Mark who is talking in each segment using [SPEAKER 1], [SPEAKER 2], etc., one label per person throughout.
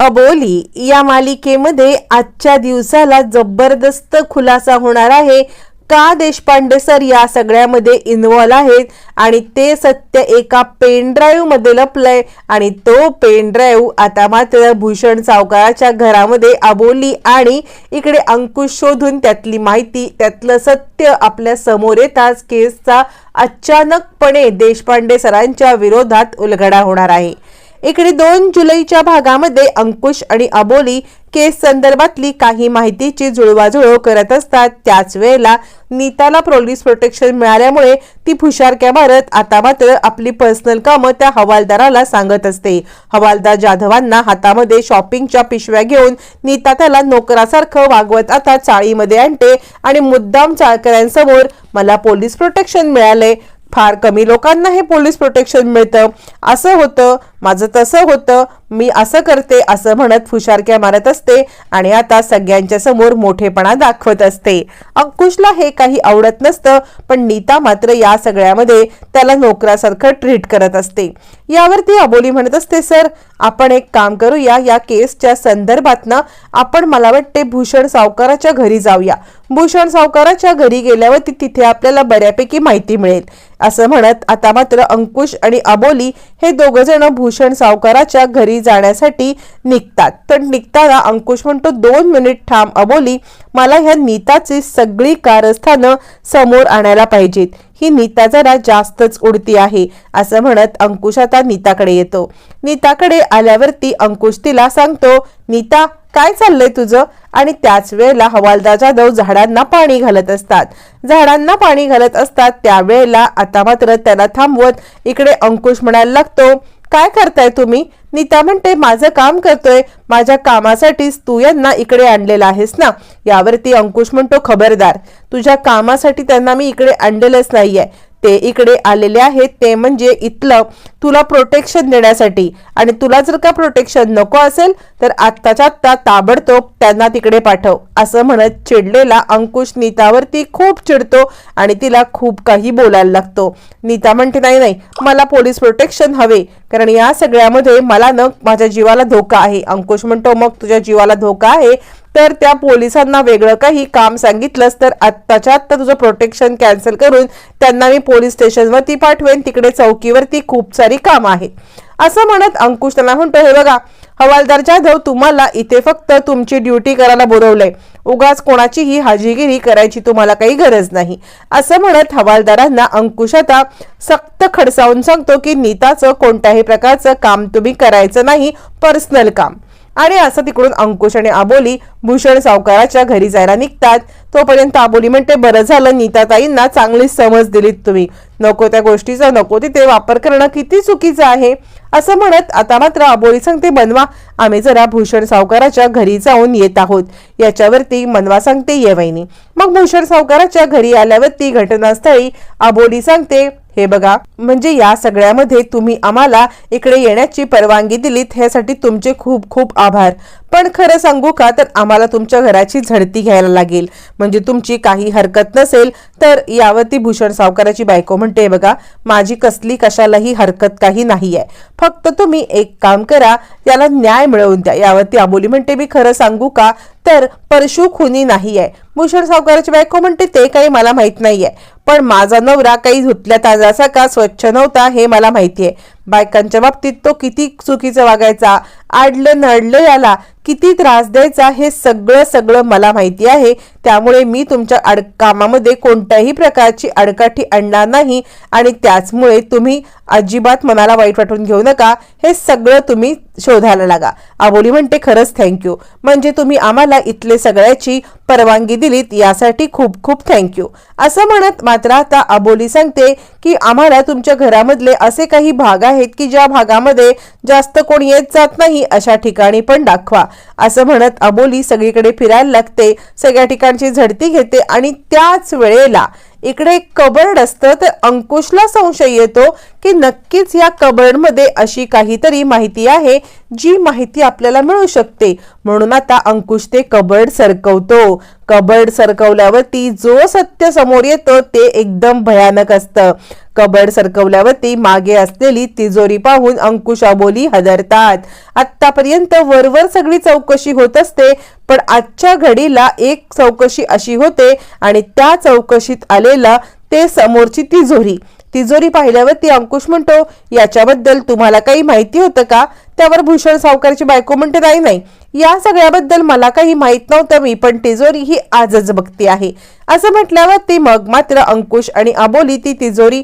[SPEAKER 1] अबोली या मालिकेमध्ये आजच्या दिवसाला जबरदस्त खुलासा होणार आहे. का देशपांडे सर या सगळ्यामध्ये इन्व्हॉल्व आहेत आणि ते सत्य एका पेनड्राईव्हमध्ये मध्ये लपलंय आणि तो पेनड्राईव्ह आता मात्र भूषण सावकाराच्या घरामध्ये अबोली आणि इकडे अंकुश शोधून त्यातली माहिती त्यातलं सत्य आपल्यासमोर येताच केसचा अचानकपणे देशपांडे सरांच्या विरोधात उलगडा होणार आहे. इकडे दोन जुलैच्या भागामध्ये अंकुश आणि अबोली केस संदर्भातली काही माहितीची जुळवाजुळव करत असतात. त्याच वेळेला नीताला पोलीस प्रोटेक्शन मिळाल्यामुळे ती फुशारक्या मारत आता मात्र आपली पर्सनल कामं त्या हवालदाराला सांगत असते. हवालदार जाधवांना हातामध्ये शॉपिंगच्या पिशव्या घेऊन नीता त्याला नोकरासारखं वागवत आता चाळीमध्ये आणते आणि मुद्दाम चाळकऱ्यांसमोर मला पोलीस प्रोटेक्शन मिळालंय. फार कमी लोकांना हे पोलीस प्रोटेक्शन मिळतं. असं होतं माझं तसं होतं मी असं करते असं म्हणत फुशारक्या मारत असते आणि आता सगळ्यांच्या समोर मोठेपणा दाखवत असते. अंकुशला हे काही आवडत नसतं पण नीता मात्र या सगळ्यामध्ये त्याला नोकरासारखं ट्रीट करत असते. यावरती अबोली म्हणत असते सर आपण एक काम करूया या केसच्या संदर्भात ना आपण मला वाटते भूषण सावकाराच्या घरी जाऊया. भूषण सावकाराच्या घरी गेल्यावरती तिथे आपल्याला बऱ्यापैकी माहिती मिळेल. असं म्हणत आता मात्र अंकुश आणि अबोली हे दोघ जण भूषण सावकाराच्या घरी जाण्यासाठी निघतात. तर निघताना अंकुश म्हणतो दोन मिनिट ठाम अबोली मला ह्या नीताची सगळी कारस्थानं समोर आणायला पाहिजेत. ही नीता जरा जास्तच उडती आहे असं म्हणत अंकुश आता नीताकडे येतो. नीताकडे आल्यावरती अंकुश तिला सांगतो नीता काय चाललंय तुझं? आणि त्याच वेळेला हवालदार जाधव झाडांना पाणी घालत असतात. झाडांना पाणी घालत असतात त्यावेळेला आता मात्र त्याला थांबवत इकडे अंकुश म्हणायला लागतो काय करताय तुम्ही? नीता म्हणते माझं काम करतोय. माझ्या कामासाठीच तू यांना इकडे आणलेला आहेस ना? यावरती अंकुश म्हणतो खबरदार. तुझ्या कामासाठी त्यांना मी इकडे आणलेलंच नाहीये. ते इकडे आलेले आहेत. ते म्हणजे इथलं तुला प्रोटेक्शन देण्यासाठी. आणि तुला जर का प्रोटेक्शन नको असेल तर आत्ताच्या आत्ता ताबडतोब त्यांना तिकडे पाठव. असं म्हणत चिडलेला अंकुश नीतावरती खूप चिडतो आणि तिला खूप काही बोलायला लागतो. नीता म्हणते नाही नाही मला पोलीस प्रोटेक्शन हवे. कारण या सगळ्यामध्ये मला न माझ्या जीवाला धोका आहे. अंकुश म्हणतो मग तुझ्या जीवाला धोका आहे? तर त्या पोलिसांना वेगळं काही काम सांगितलंस तर आत्ताच्या आत्ता तुझं प्रोटेक्शन कॅन्सल करून त्यांना मी पोलीस स्टेशनवरती पाठवेन तिकडे चौकीवरती खूप सारी कामं आहेत. असं म्हणत अंकुश त्यांना म्हणतो हे बघा हवालदार जाधव तुम्हाला इथे फक्त तुमची ड्युटी करायला बोलवलंय. उगाच कोणाचीही हाजीगिरी करायची तुम्हाला काही गरज नाही. असं म्हणत हवालदारांना अंकुश आता सक्त खडसावून सांगतो की नीताचं कोणत्याही प्रकारचं काम तुम्ही करायचं नाही पर्सनल काम. आणि असं तिकडून अंकुश आणि आबोली भूषण सावकाराच्या घरी जायला निघतात. तोपर्यंत आबोली म्हणते बरं झालं नीताताईंना चांगली समज दिलीत तुम्ही. नको त्या गोष्टीचा नको तिथे वापर करणं किती चुकीचं आहे. असं म्हणत आता मात्र आबोली सांगते बनवा आम्ही जरा भूषण सावकाराच्या घरी जाऊन येत आहोत. याच्यावरती मनवा सांगते ये वहिनी. मग भूषण सावकाराच्या घरी आल्यावरती घटनास्थळी आबोली सांगते हे बघा. म्हणजे या सगळ्यामध्ये तुम्ही आम्हाला इकडे येण्याची परवानगी दिलीत ह्यासाठी तुमचे खूप खूप आभार. पण खरं सांगू का तर आम्हाला तुमच्या घराची झडती घ्यायला लागेल. म्हणजे तुमची काही हरकत नसेल तर यावरती भूषण सावकाराची बायको म्हणते बघा माझी कसली कशालाही हरकत काही नाही आहे फक्त तुम्ही एक काम करा याला न्याय मिळवून द्या. यावरती आबोली म्हणते मी खरं सांगू का तर परशु खुनी नाही आहे भूषण सावकाराची बायको म्हणते ते काही मला माहीत नाही आहे पण माझा नवरा काही धुतल्या ताजाचा का स्वच्छ नव्हता हे मला माहिती आहे बायकांच्या बाबतीत तो किती चुकीचं वागायचा आडलं नडलं याला किती त्रास द्यायचा हे सगळं सगळं मला माहिती आहे. त्यामुळे मी तुमच्या अड कामामध्ये कोणत्याही प्रकारची अडकाठी आणणार नाही आणि त्याचमुळे तुम्ही अजिबात मनाला वाईट वाटून घेऊ नका. हे सगळं तुम्ही शोधायला लागा. अबोली म्हणते खरंच थँक्यू म्हणजे तुम्ही आम्हाला इथले सगळ्याची परवानगी दिलीत यासाठी खूप खूप थँक्यू असं म्हणत मात्र आता अबोली सांगते की आम्हाला तुमच्या घरामधले असे काही भाग आहेत आहेत की ज्या भागामध्ये जास्त कोणी येत जात नाही अशा ठिकाणी पण दाखवा. असं म्हणत अबोली सगळीकडे फिरायला लागते. सगळ्या ठिकाणची झडती घेते आणि त्याच वेळेला इकडे एक कबर्ड असतं तर अंकुशला संशय येतो की नक्कीच या कबर्डमध्ये अशी काहीतरी माहिती आहे जी माहिती आपल्याला मिळू शकते. म्हणून आता अंकुश ते कबर्ड सरकवतो. कबर्ड सरकवल्यावरती जो सत्य समोर येतं ते एकदम भयानक असतं. कबर्ड सरकवल्यावरती मागे असलेली तिजोरी पाहून अंकुश अबोली हदरतात. आतापर्यंत वरवर सगळी चौकशी होत असते पण आजच्या घडीला एक चौकशी अशी होते आणि त्या चौकशीत आलेला ते समोरची तिजोरी. तिजोरी पाहिल्यावरती अंकुश म्हणतो याच्याबद्दल तुम्हाला काही माहिती होतं का? त्यावर भूषण सावकारची बायको म्हणते नाही नाही. या सगळ्याबद्दल मला काही माहीत नव्हतं मी पण तिजोरी ही आजच बघते आहे. असं म्हटल्यावर ती मग मात्र अंकुश आणि अबोली ती तिजोरी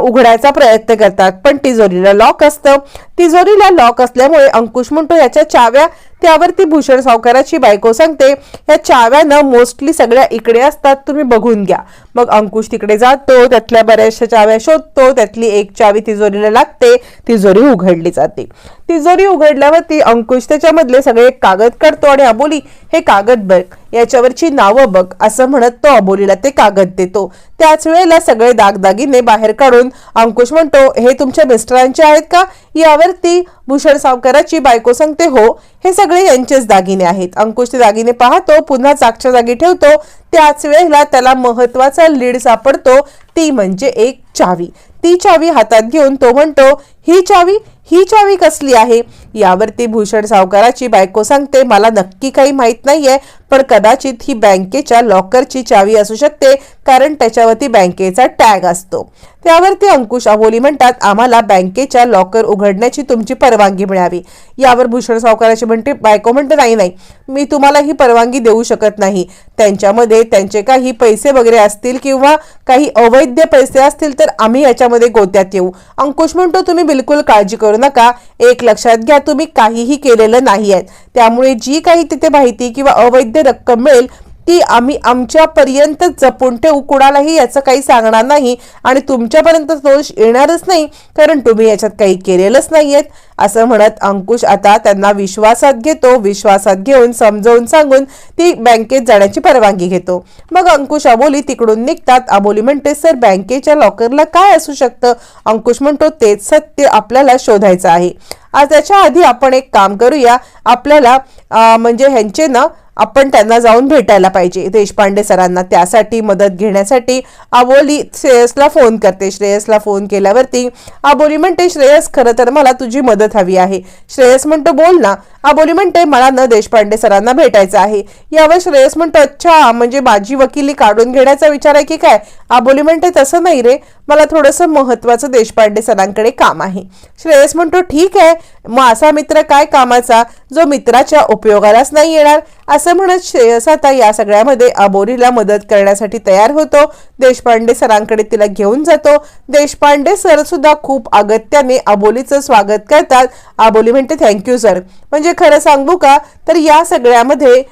[SPEAKER 1] उघडायचा प्रयत्न करतात. पण तिजोरीला लॉक असतं. तिजोरीला लॉक असल्यामुळे अंकुश म्हणतो याच्या चाव्या त्यावरती भूषण सावकाराची बायको सांगते या चाव्यानं मोस्टली सगळ्या इकडे असतात तुम्ही बघून घ्या. मग अंकुश तिकडे जातो त्यातल्या बऱ्याचशा चाव्या शोधतो त्यातली एक चावी तिजोरीला लागते तिजोरी उघडली जाते. तिजोरी उघडल्यावरती अंकुश त्याच्यामधले सगळे कागद काढतो आणि अबोली हे कागद बघ. याच्यावरची नावं बघ असं म्हणत तो अबोलीला ते कागद देतो. त्याच वेळेला सगळे दागदागिने बाहेर काढून अंकुश म्हणतो हे तुमच्या मिस्टरांचे आहेत का? यावरती भूषण सावकाराची बायको सांगते हो हे सगळे यांचेच दागिने आहेत. अंकुश ते दागिने पाहतो पुन्हा जागच्या जागी ठेवतो. त्याच वेळेला त्याला महत्त्वाचा लीड सापडतो ती म्हणजे एक चावी. ती चावी हातात घेऊन तो म्हणतो ही चावी ही चावी कसली आहे? यावरती भूषण सावकाराची बायको सांगते मला नक्की काही माहीत नाहीये पण कदाचित ही बँकेच्या लॉकरची चावी असू शकते कारण त्याच्यावरती बँकेचा टॅग असतो. त्यावरती अंकुश अबोली म्हणतात आम्हाला बँकेच्या लॉकर उघडण्याची तुमची परवानगी मिळावी. यावर भूषण सावकाराची म्हणते बायको म्हणते नाही नाही मी तुम्हाला ही परवानगी देऊ शकत नाही. त्यांच्यामध्ये त्यांचे काही पैसे वगैरे असतील किंवा काही अवैध पैसे असतील तर आम्ही याच्यामध्ये गोत्यात येऊ. अंकुश म्हणतो तुम्ही बिलकुल काळजी करू नका. एक लक्षात घ्या तुम्ही काहीही केलेलं नाही आहे. त्यामुळे जी काही तिथे माहिती किंवा अवैध रक्कम मिळेल ती आम्ही आमच्यापर्यंत जपून ठेवू. कुणालाही याचं काही सांगणार नाही आणि तुमच्यापर्यंत दोष येणारच नाही कारण तुम्ही याच्यात काही केलेलंच नाहीयेत असं म्हणत अंकुश आता त्यांना विश्वासात घेतो. विश्वासात घेऊन समजावून सांगून ती बँकेत जाण्याची परवानगी घेतो. मग अंकुश अबोली तिकडून निघतात. अबोली म्हणते सर बँकेच्या लॉकरला काय असू शकतं? अंकुश म्हणतो तेच सत्य आपल्याला शोधायचं आहे. आज त्याच्या आधी आपण एक काम करूया. आपल्याला म्हणजे ह्यांचे ना आपण त्यांना जाऊन भेटायला पाहिजे. देशपांडे सरांना त्यासाठी मदत घेण्यासाठी आबोली श्रेयसला फोन करते. श्रेयसला फोन केल्यावरती आबोली म्हणते श्रेयस खरं तर मला तुझी मदत हवी आहे. श्रेयस म्हणतो बोल ना. आबोली म्हणते मला न देशपांडे सरांना भेटायचं आहे. यावर श्रेयस म्हणतो अच्छा म्हणजे माझी वकिली काढून घेण्याचा विचार आहे की काय? आबोली म्हणते तसं नाही रे. मला थोडंसं महत्वाचं देशपांडे सरांकडे काम आहे. श्रेयस म्हणतो ठीक आहे. मग असा मित्र काय कामाचा जो मित्राच्या उपयोगालाच नाही येणार? असं म्हणत श्रेयस आता या सगळ्यामध्ये अबोलीला मदत करण्यासाठी तयार होतो. देशपांडे सरांकडे तिला घेऊन जातो. देशपांडे सर सुद्धा खूप अगत्याने अबोलीचं स्वागत करतात. अबोली म्हणते थँक्यू सर म्हणजे खरं सांगू का? तर या सगळ्यामध्ये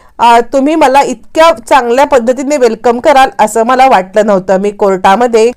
[SPEAKER 1] तुम्ही मला इतक्या चांगल्या पद्धतीने वेलकम कराल असं मला वाटलं नव्हतं. मी कोर्टामध्ये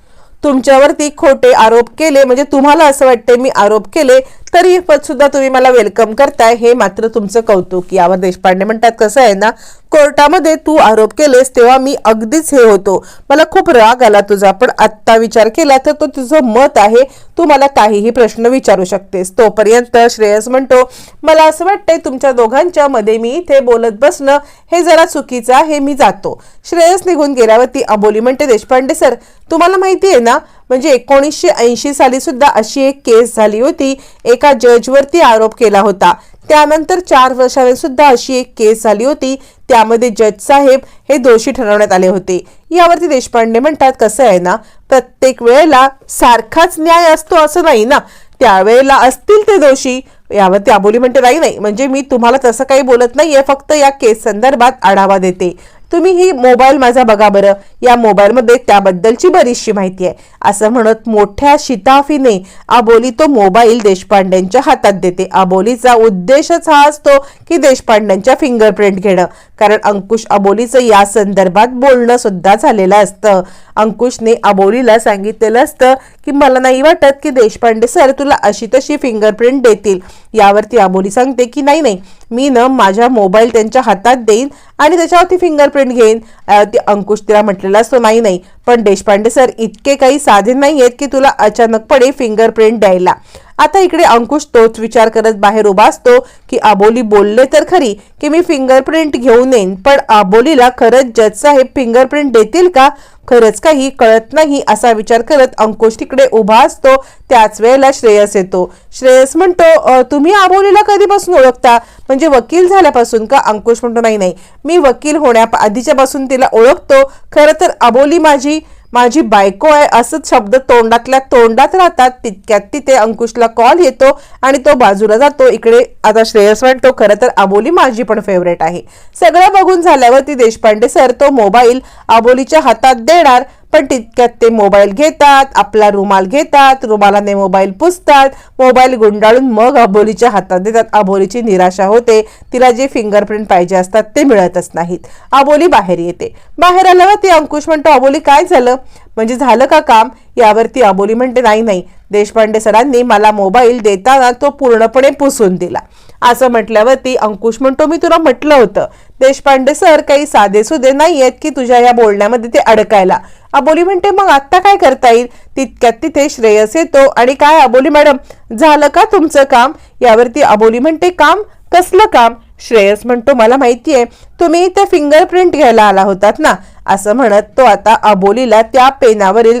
[SPEAKER 1] तुमच्यावरती खोटे आरोप केले म्हणजे तुम्हाला असं वाटते मी आरोप केले तरी पण सुद्धा तुम्ही मला वेलकम करताय हे मात्र तुमचं कौतुक. यावर देशपांडे म्हणतात कसं आहे ना कोर्टामध्ये तू आरोप केलेस तेव्हा मी अगदीच हे होतो. मला खूप राग आला तुझा पण आत्ता विचार केला तर तो तुझं मत आहे. तू मला काहीही प्रश्न विचारू शकतेस. तोपर्यंत श्रेयस म्हणतो मला असं वाटतंय तुमच्या दोघांच्या मध्ये मी इथे बोलत बसणं हे जरा चुकीचं आहे मी जातो. श्रेयस निघून गेल्यावरती अबोली म्हणते देशपांडे सर तुम्हाला माहिती आहे ना म्हणजे एकोणीसशे ऐंशी साली सुद्धा अशी एक केस झाली होती. एका जजवरती आरोप केला होता. त्यानंतर चार वर्षाने सुद्धा अशी एक केस झाली होती. त्यामध्ये जज साहेब हे दोषी ठरवण्यात आले होते. यावरती देशपांडे म्हणतात कसं आहे ना प्रत्येक वेळेला सारखाच न्याय असतो असं नाही ना? त्यावेळेला असतील ते दोषी. यावरती आबोली म्हणते नाही नाही. म्हणजे मी तुम्हाला तसं काही बोलत नाहीये. फक्त या केस संदर्भात आढावा देते. तुम्ही ही मोबाईल माझा बघा बरं. या मोबाईलमध्ये त्याबद्दलची बरीचशी माहिती आहे. असं म्हणत मोठ्या शिताफीने आबोली तो मोबाईल देशपांड्यांच्या हातात देते. आबोलीचा उद्देशच हा असतो की देशपांड्यांच्या फिंगरप्रिंट घेणं. कारण अंकुश अबोलीचं या संदर्भात बोलणं सुद्धा झालेलं असतं. अंकुशने अबोलीला सांगितलेलं असतं की मला नाही वाटत की देशपांडे सर तुला अशी तशी फिंगरप्रिंट देतील. यावरती अबोली सांगते की नाही नाही मी न माझ्या मोबाईल त्यांच्या हातात देईन आणि त्याच्यावरती फिंगरप्रिंट घेईन. ती अंकुश तिला म्हटलेला असतो नाही नाही पण देशपांडे सर इतके काही साधे नाही आहेत की तुला अचानकपणे फिंगरप्रिंट द्यायला. आता इकडे अंकुश तोच विचार करत बाहेर उभा असतो की आबोली बोलले तर खरी की मी फिंगरप्रिंट घेऊन येईन पण आबोलीला खरंच जज साहेब फिंगरप्रिंट देतील का? खरंच काही कळत नाही असा विचार करत अंकुश तिकडे उभा असतो. त्याच वेळेला श्रेयस येतो. श्रेयस म्हणतो तुम्ही आबोलीला कधीपासून ओळखता? म्हणजे वकील झाल्यापासून का? अंकुश म्हणतो नाही नाही. मी वकील होण्या आधीच्यापासून तिला ओळखतो. खरं तर आबोली माझी माझी बायको आहे असंच शब्द तोंडातल्या तोंडात राहतात तितक्यात तिथे अंकुशला कॉल येतो आणि तो बाजूला जातो. इकडे आता श्रेयस म्हणतो खरं तर अबोली माझी पण फेवरेट आहे. सगळं बघून झाल्यावर ती देशपांडे सर तो मोबाईल आबोलीच्या हातात देणार. पण तितक्यात ते मोबाईल घेतात आपला रुमाल घेतात रुमालाने मोबाईल पुसतात मोबाईल गुंडाळून मग अबोलीच्या हातात देतात. अबोलीची निराशा होते. तिला जे फिंगरप्रिंट पाहिजे असतात ते मिळतच नाहीत. अबोली बाहेर येते. बाहेर आल्यावर ती अंकुश म्हणतो अबोली काय झालं? म्हणजे झालं का काम? यावरती अबोली म्हणते नाही नाही. देशपांडे सरांनी मला मोबाईल देताना तो पूर्णपणे पुसून दिला. असं म्हटल्यावरती अंकुश म्हणतो मी तुला म्हटलं होतं. देशपांडे सर काही साधेसुधे नाही आहेत की तुझ्या या बोलण्यामध्ये ते अडकायला. अबोली म्हणते मग आत्ता काय करता येईल? तितक्यात तिथे श्रेयस येतो. आणि काय अबोली मॅडम? झालं का तुमचं काम? यावरती अबोली म्हणते काम? कसलं काम? श्रेयस म्हणतो मला माहितीये. तुम्ही त्या फिंगरप्रिंट घ्यायला आला होतात ना? असं म्हणत तो आता अबोलीला त्या पेनावरील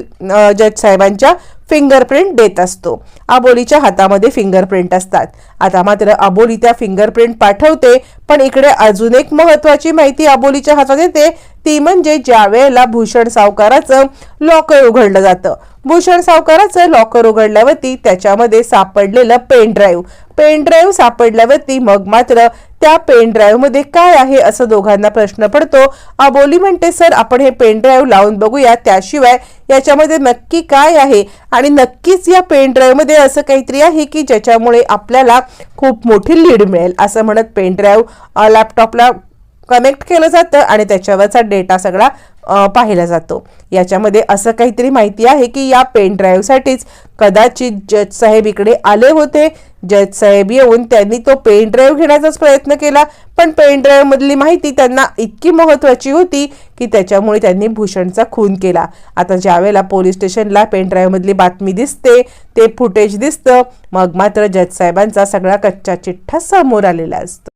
[SPEAKER 1] जज साहेबांच्या फिंगरप्रिंट देत असतो. अबोलीच्या हातामध्ये फिंगरप्रिंट असतात. आता मात्र अबोली त्या फिंगरप्रिंट पाठवते पण इकडे अजून एक महत्वाची माहिती अबोलीच्या हातात येते. ती म्हणजे ज्या वेळेला भूषण सावकाराचं लॉकर उघडलं जातं. भूषण सावकाराचं लॉकर उघडल्यावरती त्याच्यामध्ये सापडलेलं पेन ड्राईव्ह पेन ड्राईव्ह सापडल्यावरती मग मात्र त्या पेन ड्राईव्हमध्ये काय आहे असं दोघांना प्रश्न पडतो. अबोली म्हणते सर आपण हे पेन ड्राईव्ह लावून बघूया. त्याशिवाय याच्यामध्ये नक्की काय आहे? आणि नक्कीच या पेन ड्राईव्हमध्ये असं काहीतरी आहे की ज्याच्यामुळे आपल्याला खूप मोठी लीड मिळेल असं म्हणत पेन ड्राईव्ह लॅपटॉपला कनेक्ट केलं जातं आणि त्याच्यावरचा डेटा सगळा पाहिला जातो. याच्यामध्ये असं काहीतरी माहिती आहे की या पेन ड्राईव्हसाठीच कदाचित जज साहेब इकडे आले होते. जज साहेब येऊन त्यांनी तो पेन ड्राईव्ह घेण्याचाच प्रयत्न केला. पण पेन ड्राईव्हमधली माहिती त्यांना इतकी महत्त्वाची होती की त्याच्यामुळे त्यांनी भूषणचा खून केला. आता ज्यावेळेला पोलीस स्टेशनला पेन ड्राईव्हमधली बातमी दिसते ते फुटेज दिसतं मग मात्र जज साहेबांचा सगळा कच्चा चिठ्ठा समोर आलेला असतो.